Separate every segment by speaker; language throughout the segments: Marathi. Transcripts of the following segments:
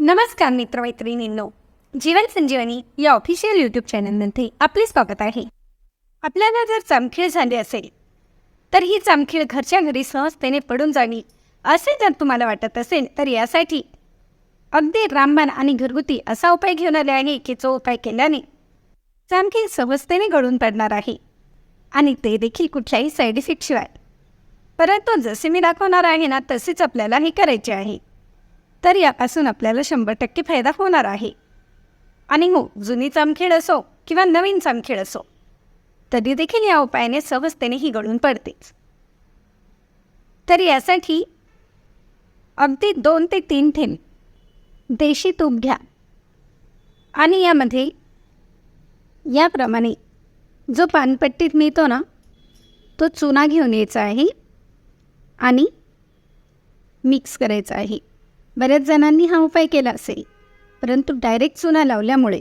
Speaker 1: नमस्कार मित्रमैत्रिणींनो. जीवन संजीवनी या ऑफिशियल यूट्यूब चॅनलमध्ये आपले स्वागत आहे. आपल्याला जर चामखीळ झाली असेल तर ही चामखीळ घरच्या घरी सहजतेने पडून जावी असे जर तुम्हाला वाटत असेल तर यासाठी अगदी रामबाण आणि घरगुती असा उपाय घेऊन आले आहे की जो उपाय केल्याने चमखीळ सहजतेने गळून पडणार आहे. आणि ते देखील कुठल्याही साईड इफेक्टशिवाय परंतु जसे मी दाखवणार आहे ना तसेच आपल्याला हे करायचे आहे. तर यापासून आपल्याला शंभर टक्के फायदा होणार आहे. आणि हो जुनी चामखेड असो किंवा नवीन चामखेड असो तरी देखील या उपायाने सहजतेने ही गळून पडतेच. तर यासाठी अगदी दोन ते तीन थेंब देशी तूप घ्या. आणि यामध्ये याप्रमाणे जो पानपट्टीत मिळतो ना तो चुना घेऊन यायचा आहे. आणि मिक्स करायचा आहे. बऱ्याच जणांनी हा उपाय केला असेल परंतु डायरेक्ट चुना लावल्यामुळे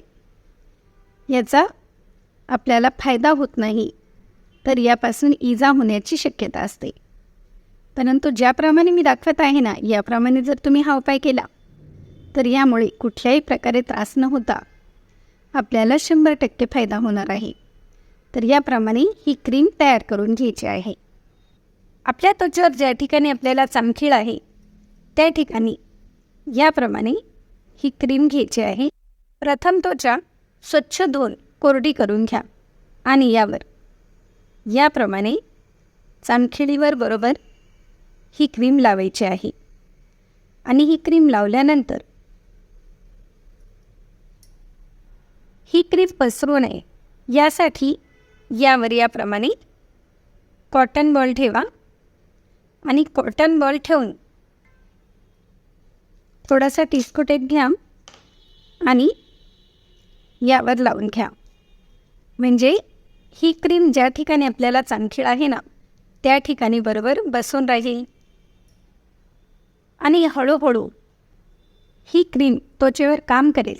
Speaker 1: याचा आपल्याला फायदा होत नाही तर यापासून इजा होण्याची शक्यता असते. परंतु ज्याप्रमाणे मी दाखवत आहे ना याप्रमाणे जर तुम्ही हा उपाय केला तर यामुळे कुठल्याही प्रकारे त्रास न होता आपल्याला शंभर टक्के फायदा होणार आहे. तर याप्रमाणे ही क्रीम तयार करून घ्यायची आहे. आपल्या त्वचेवर ज्या ठिकाणी आपल्याला चामखीळ आहे त्या ठिकाणी याप्रमाणे ही क्रीम घ्यायची आहे. प्रथम त्वचा स्वच्छ धुवून कोरडी करून घ्या आणि यावर. याप्रमाणे चामखिळीवर बरोबर ही क्रीम लावायची आहे. आणि ही क्रीम लावल्यानंतर ही क्रीम पसरू नये. यासाठी यावर याप्रमाणे कॉटन बॉल ठेवा. आणि कॉटन बॉल ठेवून थोडासा टिस्को टेप घ्या आणि यावर लावून घ्या. म्हणजे ही क्रीम ज्या ठिकाणी आपल्याला चांखीळ आहे ना त्या ठिकाणी बरोबर बसून राहील. आणि हळूहळू ही क्रीम त्वचेवर काम करेल.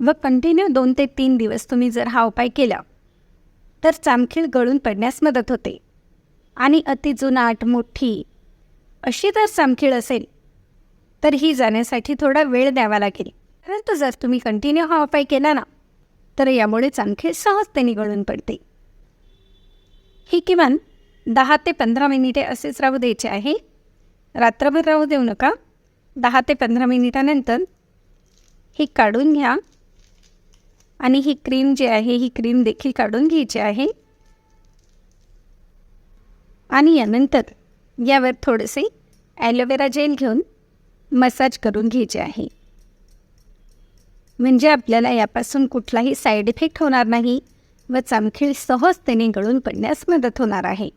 Speaker 1: व कंटिन्यू दोन ते तीन दिवस तुम्ही जर हा उपाय केला तर चामखीळ गळून पडण्यास मदत होते. आणि अति जुनाट मोठी. अशी जर समखीळ असेल तर ही जाण्यासाठी थोडा वेळ द्यावा लागेल. परंतु जर तुम्ही कंटिन्यू हा उपाय केला ना तर यामुळे चांखीळ सहजतेने गळून पडते. ही किमान दहा ते पंधरा मिनिटे असेच राहू द्यायचे आहे. रात्रभर राहू देऊ नका. दहा ते पंधरा मिनिटानंतर ही काढून घ्या. आणि ही क्रीम जी आहे ही क्रीम देखील काढून घ्यायची आहे. आणि यानंतर यावर थोडेसे ॲलोवेरा जेल घेऊन मसाज करून घ्यायचे आहे. म्हणजे आपल्याला यापासून कुठलाही साईड इफेक्ट होणार नाही व चामखीळ सहजतेने गळून पडण्यास मदत होणार आहे.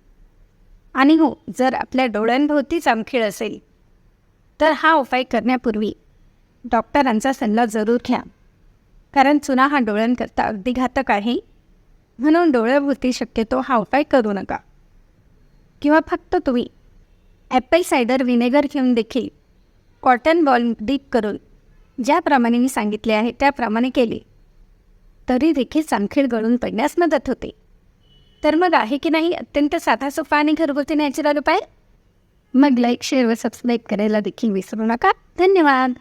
Speaker 1: आणि हो जर आपल्या डोळ्यांभोवती चामखीळ असेल तर हा उपाय करण्यापूर्वी डॉक्टरांचा सल्ला जरूर घ्या. कारण चुना हा डोळ्यांकरता अगदी घातक आहे. म्हणून डोळ्याभोवती शक्यतो हा उपाय करू नका. किंवा फक्त तुम्ही ॲपल सायडर व्हिनेगर घेऊन देखील कॉटन बॉल डीप करून ज्याप्रमाणे मी सांगितले आहे त्याप्रमाणे केले. तरी देखील चांखीळ गळून पडण्यास मदत होते. तर मग आहे की नाही अत्यंत साधा सोफा आणि घरगुती नॅचरल उपाय? मग लाईक शेअर व सबस्क्राईब करायला देखील विसरू नका. धन्यवाद!